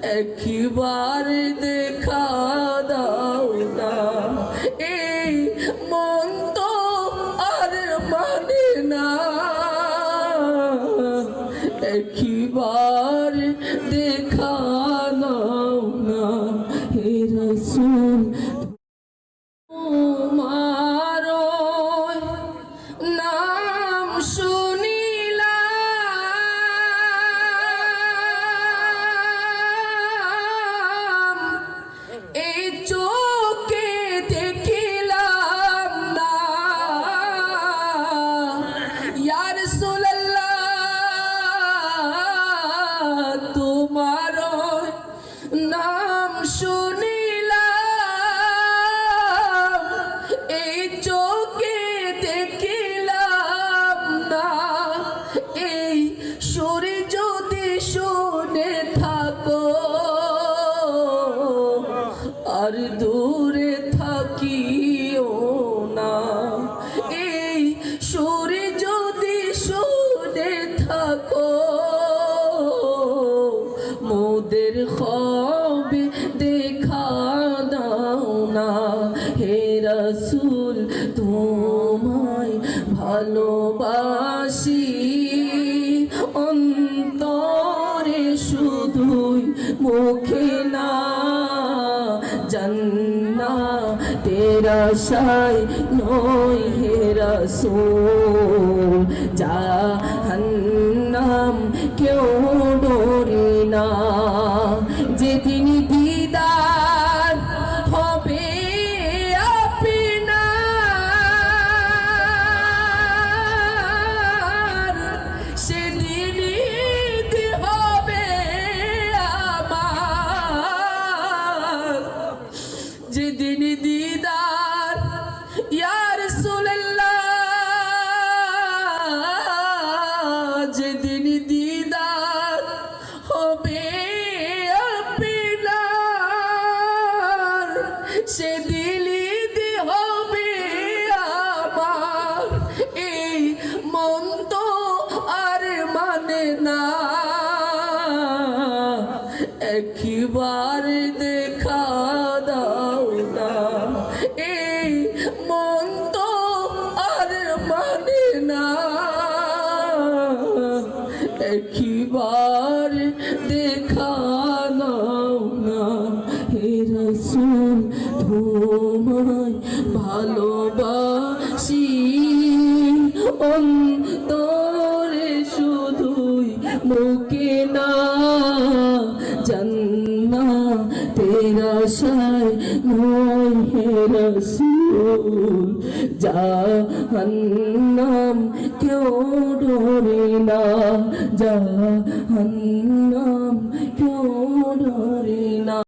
একবার দেখা দাও না। এই মন তো আর মানে না। একবার দেখা দাও না। হে রসুল দূরে থাকিও না। এই সুরে যদি শুনে থাকো, মোদের খবে দেখা দাও না। হে রসুল, তোমায় ভালোবাসি। অন্তরে শুধুই মুখে না জন্না তেরা সাই নই হে রসুল। জাহান্নাম কেউ ডোরি না। যে দিদার একবার দেখা দাও না। এই মন তো আর মানে না। একবার দেখা নাও না। হে রসুল, তোমায় ভালোবাসি। অন্তরে শুধুই মুখে না জন্না তেরা শায় নয় হে রসুল। জাহান্নাম কেউ ডরে না জাহান্নাম